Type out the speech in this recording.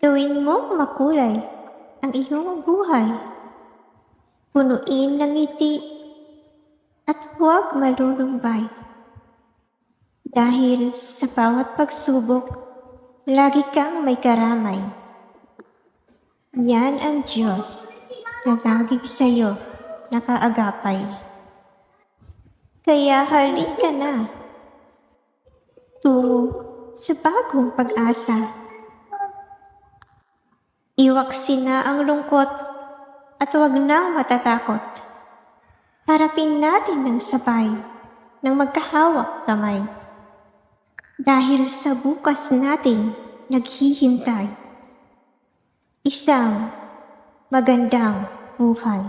Gawin mong makulay ang iyong buhay. Punuin ng ngiti at huwag malulumbay. Dahil sa bawat pagsubok, lagi kang may karamay. Yan ang Diyos na laging sa'yo nakaagapay. Kaya halika na tungo sa bagong pag-asa. Iwaksin na ang lungkot at huwag nang matatakot. Harapin natin ng sabay ng magkahawak kamay. Dahil sa bukas natin naghihintay. Isang magandang buhay.